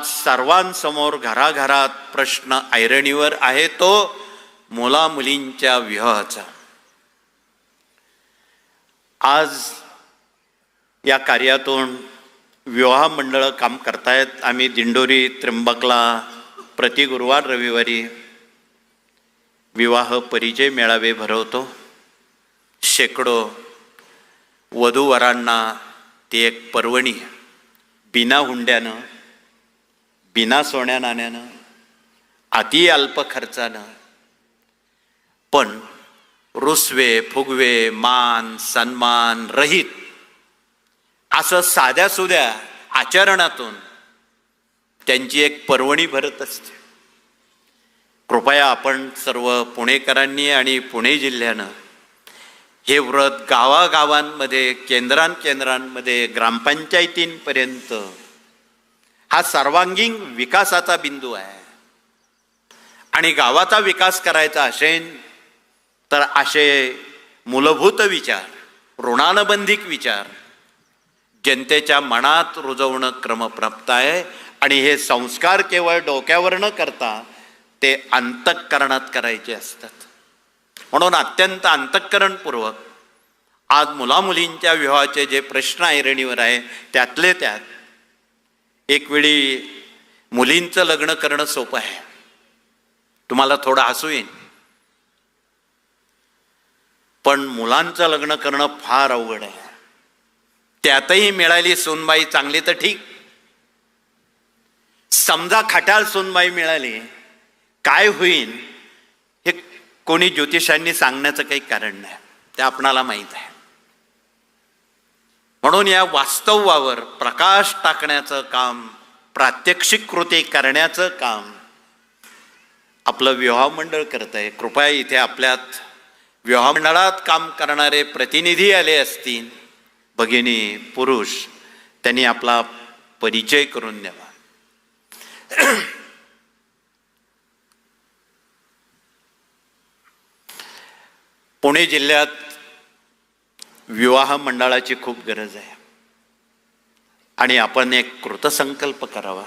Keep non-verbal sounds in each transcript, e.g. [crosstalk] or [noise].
आज सर्वांसमोर घराघरात प्रश्न ऐरणीवर आहे तो मुला मुलींच्या विवाहाचा. आज या कार्यातून विवाह मंडळ काम करतायत. आम्ही दिंडोरी त्र्यंबकला प्रति गुरुवार रविवारी विवाह परिचय मेळावे भरवतो. शेकडो वधूवरांना ती एक पर्वणी बिना हुंड्यानं बिना सोन्या नाण्यानं अति अल्प खर्चानं. पण रुसवे फुगवे मान सन्मान रहित असं साध्या सुद्या आचरणातून त्यांची एक पर्वणी भरत असते. कृपया आपण सर्व पुणेकरांनी आणि पुणे जिल्ह्यानं हे व्रत गावागावांमध्ये केंद्रांकेंद्रांमध्ये ग्रामपंचायतींपर्यंत हा सर्वांगीण विकासाचा बिंदू आहे. आणि गावाचा विकास करायचा असेल तर असे मूलभूत विचार ऋणानुबंधिक विचार जनतेच्या मनात रुजवणं क्रमप्राप्त आहे. आणि हे संस्कार केवळ डोक्यावर न करता ते अंतःकरणात करायचे असतात. म्हणून अत्यंत अंतःकरणपूर्वक आज मुलामुलींच्या विवाहाचे जे प्रश्न ऐरणीवर आहे त्यातले त्यात एक वेळी मुलींचं लग्न करणं सोपं आहे. तुम्हाला थोडं हसू येईल. पण मुलांचं लग्न करणं फार अवघड आहे. त्यातही मिळाली सोनबाई चांगली तर ठीक. समजा खटाल सोनबाई मिळाली काय होईल हे कोणी ज्योतिषांनी सांगण्याचं काही कारण नाही. ते आपणाला माहीत आहे. म्हणून या वास्तवावर प्रकाश टाकण्याचं काम प्रात्यक्षिक कृती करण्याचं काम आपलं विवाह मंडळ करत आहे. कृपया इथे आपल्यात विवाह मंडळात काम करणारे प्रतिनिधी आले असतील भगिनी पुरुष त्यांनी आपला परिचय करून द्यावा. पुणे जिल्ह्यात विवाह मंडळाची खूप गरज आहे. आणि आपण एक कृतसंकल्प करावा.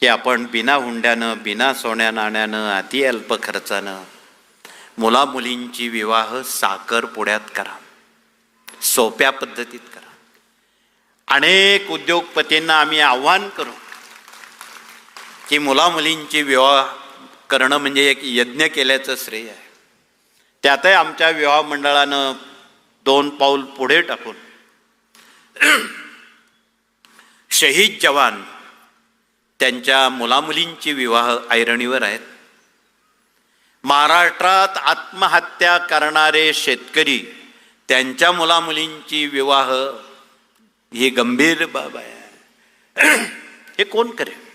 की आपण बिना हुंड्यानं बिना सोन्या नाण्यानं अति अल्प खर्चानं मुला मुलींची विवाह साखर पुढ्यात करा. सोप्या पद्धतीत करा. अनेक उद्योगपतींना आम्ही आव्हान करू. की मुलामुलींची विवाह करणं म्हणजे एक यज्ञ केल्याचं श्रेय आहे. त्यातही आमच्या विवाह मंडळानं दोन पाऊल पुढे टाकून. [clears throat] शहीद जवान त्यांच्या मुलामुलींची विवाह ऐरणीवर आहेत. महाराष्ट्रात आत्महत्या करणारे शेतकरी त्यांच्या मुलामुलींची विवाह ही गंभीर बाब आहे. [clears throat] हे कोण करेल?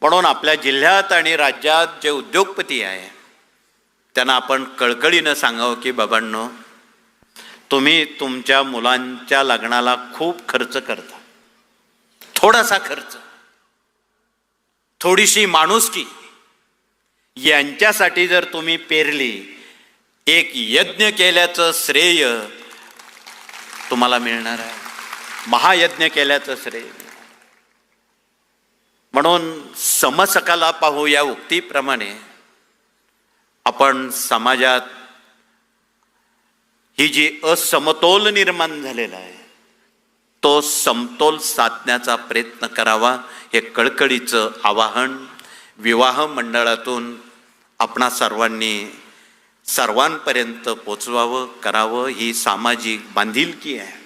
म्हणून आपल्या जिल्ह्यात आणि राज्यात जे उद्योगपती आहे त्यांना आपण कळकळीनं सांगावं की बाबांनो तुम्ही तुमच्या मुलांच्या लग्नाला खूप खर्च करता. थोडासा खर्च. थोडीशी माणुसकी. यांच्यासाठी जर तुम्ही पेरली एक यज्ञ केल्याचं श्रेय तुम्हाला मिळणार आहे. महायज्ञ केल्याचं श्रेय म्हणून समसकाला पाहू या उक्तीप्रमाणे आपण समाजात ही जी असमतोल निर्माण झालेला आहे तो समतोल साधण्याचा प्रयत्न करावा हे कळकळीचं आवाहन विवाह मंडळातून आपणा सर्वांनी सर्वांपर्यंत पोचवावं करावं ही सामाजिक बांधिलकी आहे.